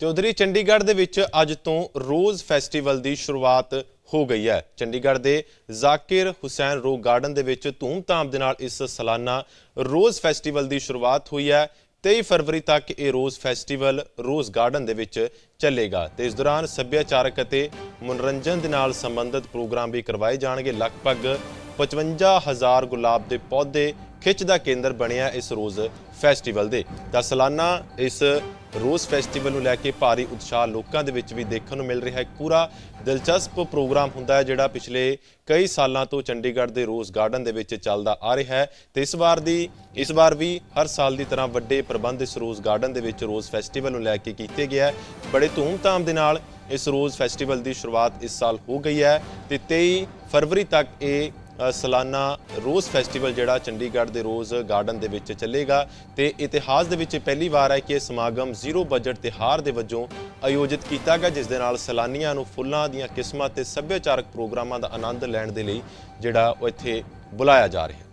ਤੇ ਉਧਰੀ ਚੰਡੀਗੜ੍ਹ ਦੇ ਵਿੱਚ ਅੱਜ ਤੋਂ ਰੋਜ਼ ਫੈਸਟੀਵਲ ਦੀ ਸ਼ੁਰੂਆਤ ਹੋ ਗਈ ਹੈ। ਚੰਡੀਗੜ੍ਹ ਦੇ ਜ਼ਾਕਿਰ ਹੁਸੈਨ ਰੋਕ ਗਾਰਡਨ ਦੇ ਵਿੱਚ ਧੂਮਧਾਮ ਦੇ ਨਾਲ ਇਸ ਸਾਲਾਨਾ ਰੋਜ਼ ਫੈਸਟੀਵਲ ਦੀ ਸ਼ੁਰੂਆਤ ਹੋਈ ਹੈ। 23 ਫਰਵਰੀ ਤੱਕ ਇਹ ਰੋਜ਼ ਫੈਸਟੀਵਲ ਰੋਜ਼ ਗਾਰਡਨ ਦੇ ਵਿੱਚ ਚੱਲੇਗਾ ਤੇ ਇਸ ਦੌਰਾਨ ਸੱਭਿਆਚਾਰਕ ਅਤੇ ਮਨੋਰੰਜਨ ਦੇ ਨਾਲ ਸੰਬੰਧਿਤ ਪ੍ਰੋਗਰਾਮ ਵੀ ਕਰਵਾਏ ਜਾਣਗੇ। ਲਗਭਗ 55000 ਗੁਲਾਬ ਦੇ ਪੌਦੇ ਖਿੱਚ ਦਾ ਕੇਂਦਰ ਬਣਿਆ ਇਸ ਰੋਜ਼ ਫੈਸਟੀਵਲ ਦੇ। ਤਾਂ ਸਾਲਾਨਾ ਇਸ ਰੋਜ਼ ਫੈਸਟੀਵਲ ਨੂੰ ਲੈ ਕੇ ਭਾਰੀ ਉਤਸ਼ਾਹ ਲੋਕਾਂ ਦੇ ਵਿੱਚ ਵੀ ਦੇਖਣ ਨੂੰ ਮਿਲ ਰਿਹਾ ਹੈ। ਪੂਰਾ ਦਿਲਚਸਪ ਪ੍ਰੋਗਰਾਮ ਹੁੰਦਾ ਹੈ ਜਿਹੜਾ ਪਿਛਲੇ ਕਈ ਸਾਲਾਂ ਤੋਂ ਚੰਡੀਗੜ੍ਹ ਦੇ ਰੋਜ਼ ਗਾਰਡਨ ਦੇ ਵਿੱਚ ਚੱਲਦਾ ਆ ਰਿਹਾ ਹੈ। ਤੇ ਇਸ ਵਾਰ ਦੀ, ਇਸ ਵਾਰ ਵੀ ਹਰ ਸਾਲ ਦੀ ਤਰ੍ਹਾਂ ਵੱਡੇ ਪ੍ਰਬੰਧ ਇਸ ਰੋਜ਼ ਗਾਰਡਨ ਦੇ ਵਿੱਚ ਰੋਜ਼ ਫੈਸਟੀਵਲ ਨੂੰ ਲੈ ਕੇ ਕੀਤੇ ਗਿਆ ਹੈ। ਬੜੇ ਧੂਮ-ਧਾਮ ਦੇ ਨਾਲ ਇਸ ਰੋਜ਼ ਫੈਸਟੀਵਲ ਦੀ ਸ਼ੁਰੂਆਤ ਇਸ ਸਾਲ ਹੋ ਗਈ ਹੈ। ਤੇ 23 ਫਰਵਰੀ ਤੱਕ ਇਹ ਸਾਲਾਨਾ ਰੋਜ਼ ਫੈਸਟੀਵਲ ਜਿਹੜਾ ਚੰਡੀਗੜ੍ਹ ਦੇ ਰੋਜ਼ ਗਾਰਡਨ ਦੇ ਵਿੱਚ ਚੱਲੇਗਾ ਤੇ ਇਤਿਹਾਸ ਦੇ ਵਿੱਚ ਇਹ ਪਹਿਲੀ ਵਾਰ ਹੈ ਕਿ ਇਹ ਸਮਾਗਮ ਜ਼ੀਰੋ ਬਜਟ ਤਿਹਾਰ ਦੇ ਵਜੋਂ ਆਯੋਜਿਤ ਕੀਤਾ ਗਿਆ, ਜਿਸ ਦੇ ਨਾਲ ਸੈਲਾਨੀਆਂ ਨੂੰ ਫੁੱਲਾਂ ਦੀਆਂ ਕਿਸਮਾਂ ਤੇ ਸੱਭਿਆਚਾਰਕ ਪ੍ਰੋਗਰਾਮਾਂ ਦਾ ਆਨੰਦ ਲੈਣ ਦੇ ਲਈ ਜਿਹੜਾ ਉਹ ਇੱਥੇ ਬੁਲਾਇਆ ਜਾ ਰਿਹਾ।